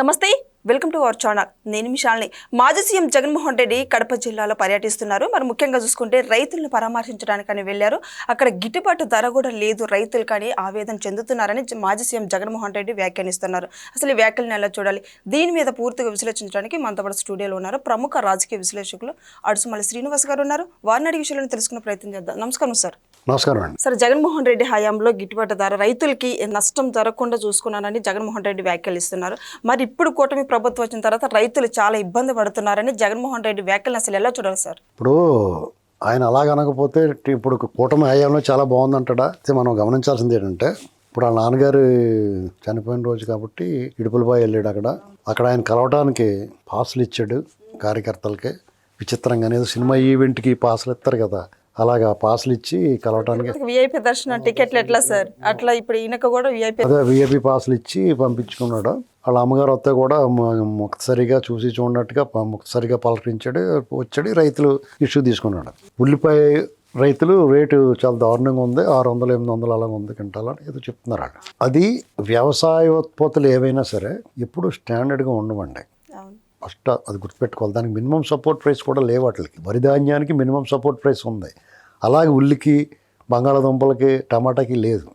నమస్తే. Welcome to our channel. నేను మిషాల్ని మాజీ సీఎం జగన్మోహన్ రెడ్డి కడప జిల్లాలో పర్యటిస్తున్నారు. మరి ముఖ్యంగా చూసుకుంటే రైతులను పరామర్శించడానికని వెళ్ళారు. అక్కడ గిట్టుబాటు ధర కూడా లేదు. రైతులు కానీ ఆవేదన చెందుతున్నారని మాజీ సీఎం జగన్మోహన్ రెడ్డి వ్యాఖ్యానిస్తున్నారు. అసలు ఈ వ్యాఖ్యలను ఎలా చూడాలి? దీని మీద పూర్తిగా విశ్లేషించడానికి మనతో పాటు స్టూడియోలో ఉన్నారు ప్రముఖ రాజకీయ విశ్లేషకులు అడుసుమల్లి శ్రీనివాస్ గారు ఉన్నారు. వారిని అడిగి విషయాలను తెలుసుకునే ప్రయత్నం చేద్దాం. నమస్కారం సార్. నమస్కారం అండి. సార్ జగన్మోహన్ రెడ్డి హయాంలో గిట్టుబాటు ధర రైతులకి నష్టం జరగకుండా చూసుకున్నానని జగన్మోహన్ రెడ్డి వ్యాఖ్యలిస్తున్నారు. మరి ఇప్పుడు కూటమి ప్రభుత్వం వచ్చిన తర్వాత రైతులు చాలా ఇబ్బంది పడుతున్నారని జగన్మోహన్ రెడ్డి వ్యాఖ్యలను అసలు ఎలా చూడాలి సార్? ఇప్పుడు ఆయన అలాగ అనకపోతే ఇప్పుడు కూటమి హయాంలో చాలా బాగుందంటాడా? మనం గమనించాల్సింది ఏంటంటే ఇప్పుడు వాళ్ళ నాన్నగారు చనిపోయిన రోజు కాబట్టి ఇడుపులబాయి వెళ్ళాడు అక్కడ. అక్కడ ఆయన కలవడానికి పాసులు ఇచ్చాడు కార్యకర్తలకి. విచిత్రంగా అనేది సినిమా ఈవెంట్కి పాసులు ఇస్తారు కదా. అలాగా పాసులు ఇచ్చి కలవటానికి విఐపి దర్శన టికెట్లు ఎట్లా సార్? అట్లా ఇప్పుడు ఈయనకు కూడా విఐపి అదే విఐపి పాసులు ఇచ్చి పంపించుకున్నాడు. వాళ్ళ అమ్మగారు వస్తే కూడా ముక్తసరిగా చూసి చూడనట్టుగా ముక్తసరిగా పలకరించాడు. వచ్చాడు. రైతులు ఇష్యూ తీసుకున్నాడు. ఉల్లిపాయ రైతులు రేటు చాలా దారుణంగా ఉంది. ఆరు వందలు ఎనిమిది వందలు అలా ఉంది క్వింటాల్ అని ఏదో చెప్తున్నారు వాళ్ళు అది వ్యవసాయ ఉత్పత్తులు ఏవైనా సరే ఎప్పుడు స్టాండర్డ్గా ఉండవండి. ఫస్ట్ అది గుర్తుపెట్టుకోవాలి. దానికి మినిమం సపోర్ట్ ప్రైస్ కూడా లేవు వాటికి. వరి ధాన్యానికి మినిమం సపోర్ట్ ప్రైస్ ఉంది. అలాగే ఉల్లికి బంగాళాదుంపలకి టమాటాకి లేదు.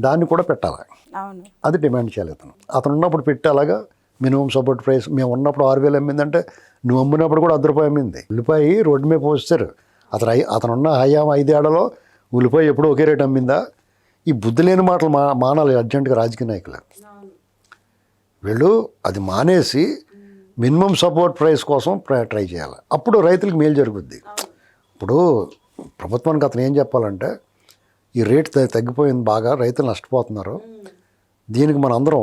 దాన్ని కూడా పెట్టాలి. అది డిమాండ్ చేయాలి అతను. అతను ఉన్నప్పుడు పెట్టి అలాగా మినిమం సపోర్ట్ ప్రైస్ మేము ఉన్నప్పుడు ఆరు వేలు అమ్మిందంటే నువ్వు అమ్మినప్పుడు కూడా అర్ధ రూపాయి అమ్మింది. ఉల్లిపాయ రోడ్డు మీద పోస్తారు. అతను ఐ- అతను ఉన్న హయాం ఐదేళ్ళలో ఉల్లిపాయ ఎప్పుడు ఒకే రేటు అమ్మిందా? ఈ బుద్ధి లేని మాటలు మా మానాలి అర్జెంటుగా రాజకీయ నాయకులు. వీళ్ళు అది మానేసి మినిమం సపోర్ట్ ప్రైస్ కోసం ట్రై చేయాలి. అప్పుడు రైతులకు మేలు జరుగుద్ది. ఇప్పుడు ప్రభుత్వానికి అతను ఏం చెప్పాలంటే ఈ రేట్ తగ్గిపోయింది బాగా రైతులు నష్టపోతున్నారు. దీనికి మన అందరం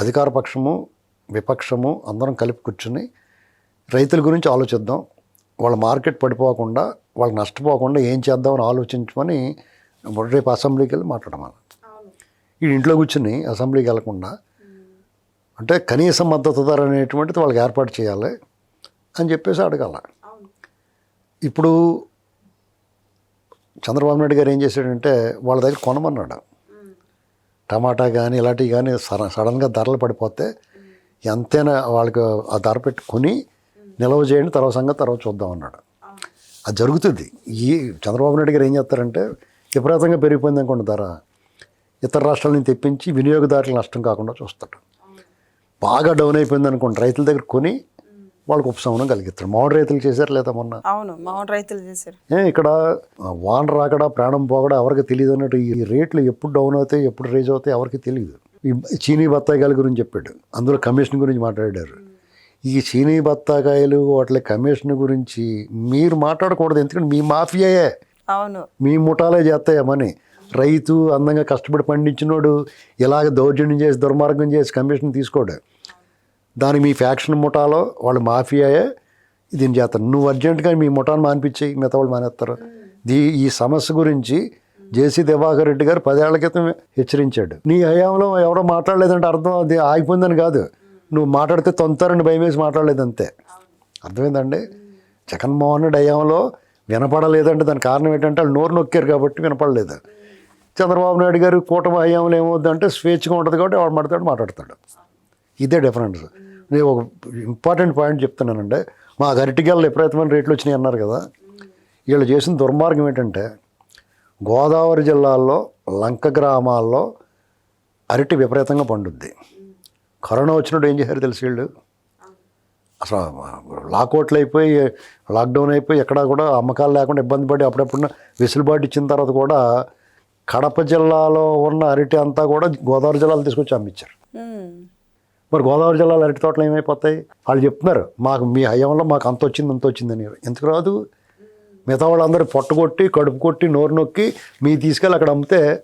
అధికార పక్షము విపక్షము అందరం కలిపి కూర్చుని రైతుల గురించి ఆలోచిద్దాం. వాళ్ళ మార్కెట్ పడిపోకుండా వాళ్ళు నష్టపోకుండా ఏం చేద్దామని ఆలోచించమని రేపు అసెంబ్లీకి వెళ్ళి మాట్లాడమని. ఈ ఇంట్లో కూర్చుని అసెంబ్లీకి వెళ్ళకుండా అంటే కనీస మద్దతు ధర అనేటువంటిది వాళ్ళకి ఏర్పాటు చేయాలి అని చెప్పేసి అడగాల. ఇప్పుడు చంద్రబాబు నాయుడు గారు ఏం చేశాడంటే వాళ్ళ దగ్గర కొనమన్నాడు. టమాటా కానీ ఇలాంటివి కానీ సడ సడన్గా ధరలు పడిపోతే ఎంతైనా వాళ్ళకి ఆ ధర పెట్టి కొని నిల్వ చేయండి తర్వాత సంగతి తర్వాత చూద్దాం అన్నాడు. అది జరుగుతుంది. ఈ చంద్రబాబు నాయుడు గారు ఏం చేస్తారంటే విపరీతంగా పెరిగిపోయింది అనుకోండి ధర. ఇతర రాష్ట్రాల నుంచి తెప్పించి వినియోగదారులకు నష్టం కాకుండా చూస్తాడు. బాగా డౌన్ అయిపోయింది అనుకోండి రైతుల దగ్గర కొని వాళ్ళకి ఉపశమనం కలిగిస్తాడు మామిడి రైతులు చేశారు లేదా మొన్న? అవును మామూలు రైతులు చేశారు. ఇక్కడ వాన రాకడా ప్రాణం పోకడా ఎవరికి తెలియదు అన్నట్టు ఈ రేట్లు ఎప్పుడు డౌన్ అవుతాయి ఎప్పుడు రేజ్ అవుతాయి ఎవరికి తెలియదు ఈ చీనీ బత్తాయికాయల గురించి చెప్పాడు. అందులో కమిషన్ గురించి మాట్లాడారు. ఈ చీనీ బత్తాకాయలు వాటి కమిషన్ గురించి మీరు మాట్లాడకూడదు. ఎందుకంటే మీ మాఫియాయే. అవును. మీ ముఠాలే చేస్తాయమని రైతు అందంగా కష్టపడి పండించినోడు ఇలాగ దౌర్జన్యం చేసి దుర్మార్గం చేసి కమిషన్ తీసుకోడు. దాని మీ ఫ్యాక్షన్ ముఠాలో వాళ్ళు మాఫియాయే దీన్ని చేస్తారు. నువ్వు అర్జెంటుగా మీ ముఠాను మానిపించేయి మిగతా వాళ్ళు మానేస్తారు. దీ ఈ సమస్య గురించి జేసీ దివాకర్ రెడ్డి గారు పదేళ్ళ క్రితం హెచ్చరించాడు. నీ హయాంలో ఎవరో మాట్లాడలేదంటే అర్థం అది ఆగిపోయిందని కాదు. నువ్వు మాట్లాడితే తొంతరని భయం వేసి మాట్లాడలేదు అంతే అర్థమైందండి? జగన్మోహన్ రెడ్డి హయాంలో వినపడలేదంటే దాని కారణం ఏంటంటే వాళ్ళు నోరు నొక్కారు కాబట్టి వినపడలేదు. చంద్రబాబు నాయుడు గారు కూటమి హయాంలో ఏమవుద్దంటే స్వేచ్ఛగా ఉంటుంది కాబట్టి వాడు మాట్లాడతాడు మాట్లాడతాడు. ఇదే డిఫరెన్స్ నేను ఒక ఇంపార్టెంట్ పాయింట్ చెప్తున్నానంటే మా అరటికాయలు విపరీతమైన రేట్లు వచ్చినాయి అన్నారు కదా. వీళ్ళు చేసిన దుర్మార్గం ఏంటంటే గోదావరి జిల్లాల్లో లంక గ్రామాల్లో అరటి విపరీతంగా పండుద్ది. కరోనా వచ్చినప్పుడు ఏం చేశారు తెలుసు వీళ్ళు? అసలు లాకౌట్లు అయిపోయి లాక్డౌన్ అయిపోయి ఎక్కడా కూడా అమ్మకాలు లేకుండా ఇబ్బంది పడి అప్పుడప్పుడు వెసులుబాటు ఇచ్చిన తర్వాత కూడా కడప జిల్లాలో ఉన్న అరటి అంతా కూడా గోదావరి జిల్లాలో తీసుకొచ్చి అమ్మించారు. మరి గోదావరి జిల్లాలో అరటి తోటలు ఏమైపోతాయి? వాళ్ళు చెప్తున్నారు మాకు మీ హయాంలో మాకు అంత వచ్చింది అంత వచ్చిందని ఎందుకు రాదు? మిగతా వాళ్ళందరూ పొట్టగొట్టి కడుపు కొట్టి నోరు నొక్కి మీ తీసుకెళ్ళి అక్కడ అమ్మితే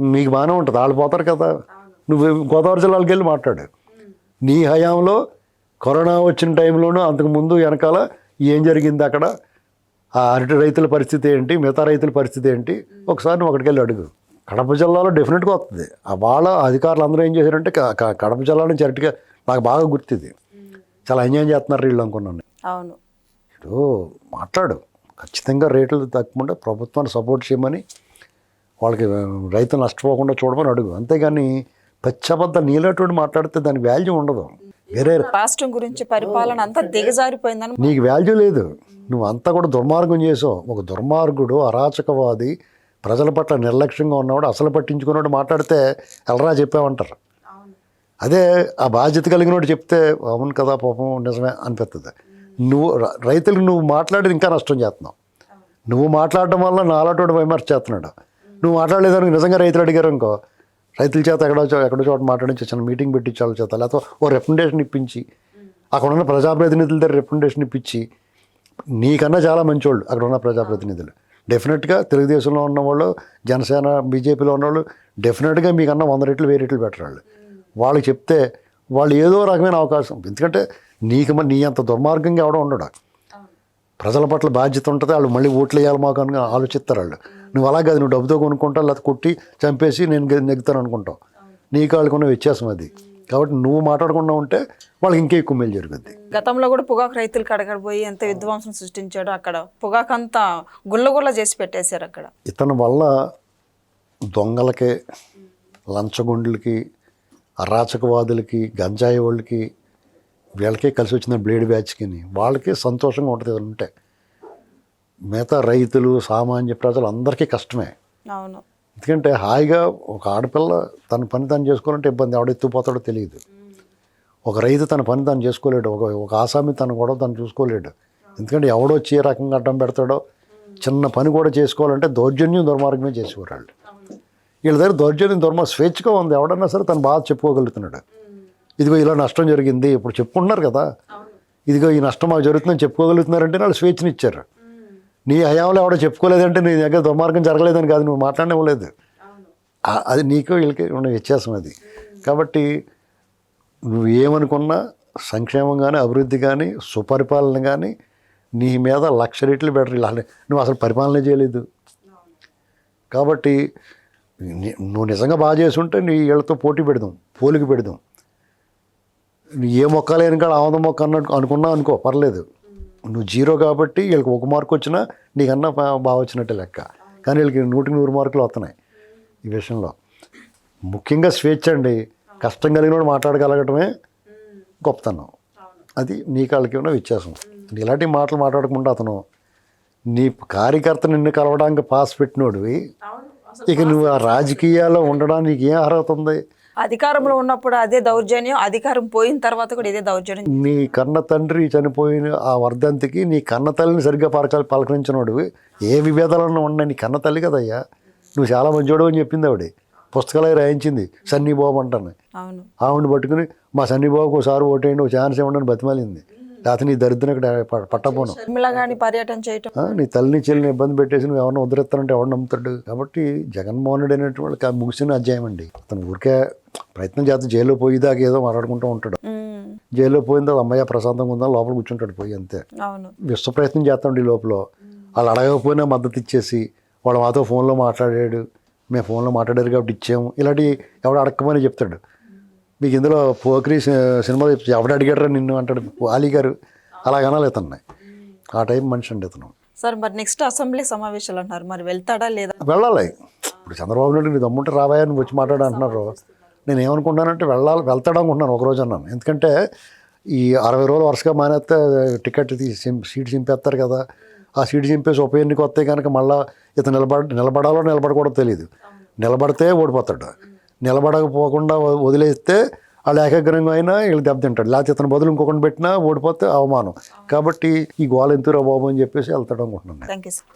మీకు బాగానే ఉంటుంది. వాళ్ళు పోతారు కదా. నువ్వు గోదావరి జిల్లాలకు వెళ్ళి మాట్లాడు. నీ హయాంలో కరోనా వచ్చిన టైంలోనూ అంతకుముందు వెనకాల ఏం జరిగింది అక్కడ? ఆ అరటి రైతుల పరిస్థితి ఏంటి? మిగతా రైతుల పరిస్థితి ఏంటి? ఒకసారి నువ్వు అక్కడికి వెళ్ళి అడుగు. కడప జిల్లాలో డెఫినెట్గా వస్తుంది. ఆ వాళ్ళ అధికారులు అందరూ ఏం చేశారంటే కడప జిల్లా నుంచి అరటిగా నాకు బాగా గుర్తుంది. చాలా ఎంజాయ్ చేస్తున్నారు వీళ్ళు అనుకున్నాను. అవును. ఇప్పుడు మాట్లాడు. ఖచ్చితంగా రేట్లు తగ్గకుండా ప్రభుత్వాన్ని సపోర్ట్ చేయమని వాళ్ళకి రైతులు నష్టపోకుండా చూడమని అడుగు. అంతేగాని పచ్చబద్ద నీలటువంటి మాట్లాడితే దానికి వాల్యూ ఉండదు. వేరే రాష్ట్రం గురించి పరిపాలన అంతా దిగజారిపోయిందని నీకు వాల్యూ లేదు. నువ్వు అంతా కూడా దుర్మార్గం చేసావు. ఒక దుర్మార్గుడు అరాచకవాది ప్రజల పట్ల నిర్లక్ష్యంగా ఉన్నవాడు అసలు పట్టించుకున్నవాడు మాట్లాడితే ఎలరా చెప్పావంటారు. అదే ఆ బాధ్యత కలిగినోడు చెప్తే అవును కదా పాపం నిజమే అనిపిస్తుంది నువ్వు రైతులకు నువ్వు మాట్లాడి ఇంకా నష్టం చేస్తున్నావు. నువ్వు మాట్లాడడం వల్ల నాలాటోడు విమర్శ చేస్తున్నాడు నువ్వు మాట్లాడలేదని నిజంగా రైతులు అడిగారు అనుకో రైతుల చేత ఎక్కడో ఎక్కడో చోట మాట్లాడించి చిన్న మీటింగ్ పెట్టించి వాళ్ళ చేత లేకపోతే ఓ రికమెండేషన్ ఇప్పించి అక్కడ ఉన్న ప్రజాప్రతినిధుల దగ్గర రికమెండేషన్ ఇప్పించి నీకన్నా చాలా మంచోళ్ళు అక్కడ ఉన్న ప్రజాప్రతినిధులు. డెఫినెట్గా తెలుగుదేశంలో ఉన్నవాళ్ళు జనసేన బీజేపీలో ఉన్నవాళ్ళు డెఫినెట్గా మీకన్నా వంద రెట్లు వెయ్యి రెట్లు బెటర్ వాళ్ళు. వాళ్ళకి చెప్తే వాళ్ళు ఏదో రకమైన అవకాశం. ఎందుకంటే నీకు మరి నీ అంత దుర్మార్గంగా ఎవడో ఉండడు. ప్రజల పట్ల బాధ్యత ఉంటుంది వాళ్ళు మళ్ళీ ఓట్లు వేయాలి మాకు అని ఆలోచిస్తారు వాళ్ళు. నువ్వు అలా కాదు నువ్వు డబ్బుతో కొనుక్కుంటావు లేకపోతే కొట్టి చంపేసి నేను నెగ్గుతాను అనుకుంటావు. నీకు వాళ్ళకు ఉన్న వ్యత్యాసం అది. కాబట్టి నువ్వు మాట్లాడకుండా ఉంటే వాళ్ళకి ఇంకా ఎక్కువ మేలు జరుగుద్ది. గతంలో కూడా పొగాకు రైతులకు అడగడిపోయి ఎంత విధ్వంసం సృష్టించాడో అక్కడ పొగాకు అంతా గుల్లగుల్ల చేసి పెట్టేశారు అక్కడ. ఇతని వల్ల దొంగలకి లంచగొండులకి అరాచకవాదులకి గంజాయి వాళ్ళకి వీళ్ళకే కలిసి వచ్చిన బ్లేడ్ బ్యాచ్కి వాళ్ళకి సంతోషంగా ఉంటుంది ఉంటే మిగతా రైతులు సామాన్య ప్రజలు అందరికీ కష్టమే. అవును. ఎందుకంటే హాయిగా ఒక ఆడపిల్ల తన పని తను చేసుకోవాలంటే ఇబ్బంది ఎవడ ఎత్తుపోతాడో తెలియదు. ఒక రైతు తన పని తను చేసుకోలేడు ఒక ఒక ఆసామి తను కూడా తను చూసుకోలేడు. ఎందుకంటే ఎవడో ఏ రకంగా అడ్డం పెడతాడో చిన్న పని కూడా చేసుకోవాలంటే దౌర్జన్యం దుర్మార్గమే చేసేవాళ్ళు వీళ్ళ దగ్గర దౌర్జన్యం దుర్మార్గం స్వేచ్ఛగా ఉంది. ఎవడన్నా సరే తన బాధ చెప్పుకోగలుగుతున్నాడు. ఇదిగో ఇలా నష్టం జరిగింది ఇప్పుడు చెప్పుకుంటున్నారు కదా. ఇదిగో ఈ నష్టం మాకు జరుగుతుందని చెప్పుకోగలుగుతున్నారంటే వాళ్ళు స్వేచ్ఛని ఇచ్చారు నీ హయాంలో ఎవడో చెప్పుకోలేదంటే నీ దగ్గర దుర్మార్గం జరగలేదని కాదు నువ్వు మాట్లాడనివ్వలేదు. అది నీకు వీళ్ళకి ఉన్న వ్యత్యాసం అది. కాబట్టి నువ్వు ఏమనుకున్నా సంక్షేమం కానీ అభివృద్ధి కానీ సుపరిపాలన కానీ నీ మీద లక్ష రెట్లు బెటర్ నువ్వు అసలు పరిపాలన చేయలేదు. కాబట్టి నువ్వు నిజంగా బాగా చేస్తుంటే నీ వీళ్ళతో పోటీ పెడదాం పోలికి పెడదాం. నువ్వు ఏ మొక్క లేని కాడ ఆమద మొక్క అన్నట్టు అనుకున్నా అనుకో పర్లేదు. నువ్వు జీరో కాబట్టి వీళ్ళకి ఒక మార్కు వచ్చినా నీకన్నా బాగా వచ్చినట్టే లెక్క. కానీ వీళ్ళకి నూటికి నూరు మార్కులు వస్తున్నాయి ఈ విషయంలో. ముఖ్యంగా స్వేచ్ఛ అండి. కష్టం కలిగినోడు మాట్లాడగలగటమే గొప్పతనం. అది నీ కాళ్ళకి ఉన్న వ్యత్యాసం. ఇలాంటి మాటలు మాట్లాడకుండా అతను నీ కార్యకర్త నిన్ను కలవడానికి పాస్ పెట్టినోడివి. ఇక నువ్వు ఆ రాజకీయాల్లో ఉండడానికి ఏం అర్హత ఉంది? అధికారంలో ఉన్నప్పుడు అదే దౌర్జన్యం అధికారం పోయిన తర్వాత కూడా ఇదే దౌర్జన్యం. నీ కన్న తండ్రి చనిపోయిన ఆ వర్ధంతికి నీ కన్న తల్లిని సరిగ్గా పలక పలకరించినోడివి. ఏ విభేదాలన్నా ఉన్నాయి నీ కన్న తల్లి కదయ్యా? నువ్వు చాలా మంచోడు అని చెప్పింది ఆవిడ. పుస్తకాలు రాయించింది సన్నీ బాబు అంటాను. ఆవిడని పట్టుకుని మా సన్నీ బాబుకి ఒకసారి ఓటేయండి ఒక ఛాన్స్ ఇవ్వండి అని బతిమాలింది. లేకపోతే నీ దరిద్రం ఇక్కడ ప- పట్టపోను షర్మిల గాని పర్యటన చేయటం. నీ తల్లిని చెల్లిని ఇబ్బంది పెట్టేసి నువ్వు ఎవరిని ఉద్ధరిస్తానంటే ఎవరు నమ్ముతాడు? కాబట్టి జగన్మోహన్ రెడ్డి అనేటువంటి ముగిసిన అధ్యాయం అండి. అతను ఊరికే ప్రయత్నం చేస్తే జైల్లో పోయేదాకా ఏదో మాట్లాడుకుంటూ ఉంటాడు. జైల్లో తర్వాత అమ్మయ్య ప్రశాంతంగా ఉందా లోపల కూర్చుంటాడు పోయి అంతే. విశ్వ ప్రయత్నం చేస్తాడు ఈ లోపల. వాళ్ళు అడగకపోయినా మద్దతు ఇచ్చేసి వాడు మాతో ఫోన్లో మాట్లాడాడు. మేము ఫోన్లో మాట్లాడారు కాబట్టి ఇచ్చాము. ఇలాంటి ఎవడు అడగమని చెప్తాడు. మీకు ఇందులో పోక్రీ సినిమా ఎవడు అడిగాడరా నిన్ను అంటాడు అలీ గారు. అలాగనాలి ఇతన్ని. ఆ టైప్ మనిషి అండి ఇతను. సార్ మరి నెక్స్ట్ అసెంబ్లీ సమావేశాలు అంటున్నారు. మరి వెళ్తాడా లేదా? వెళ్ళాలి. ఇప్పుడు చంద్రబాబు నాయుడు నీ దమ్ముంటే రాబాయా నువ్వు వచ్చి మాట్లాడు అంటున్నారు నేను ఏమనుకుంటానంటే వెళ్ళాలి వెళ్తాడు అనుకుంటున్నాను ఒక రోజు అన్నాను ఎందుకంటే ఈ అరవై రోజులు వరుసగా మానేస్తే టికెట్ తీసి సీట్ చింపేస్తారు కదా. ఆ సీట్ చింపేసి ఉప ఎన్నిక వస్తే కనుక మళ్ళీ ఇతను నిలబడ నిలబడాలో నిలబడకూడదో తెలియదు నిలబడితే ఓడిపోతాడు. నిలబడకపోకుండా వదిలేస్తే వాళ్ళు ఏకాగ్రంగా అయినా వీళ్ళు దెబ్బతింటాడు. లేకపోతే ఇతను బదులు ఇంకొకటి పెట్టినా ఓడిపోతే అవమానం. కాబట్టి ఈ గోల ఎంతురా బాబు అని చెప్పేసి వెళ్తాడు అనుకుంటున్నాను నేను. Thank you sir.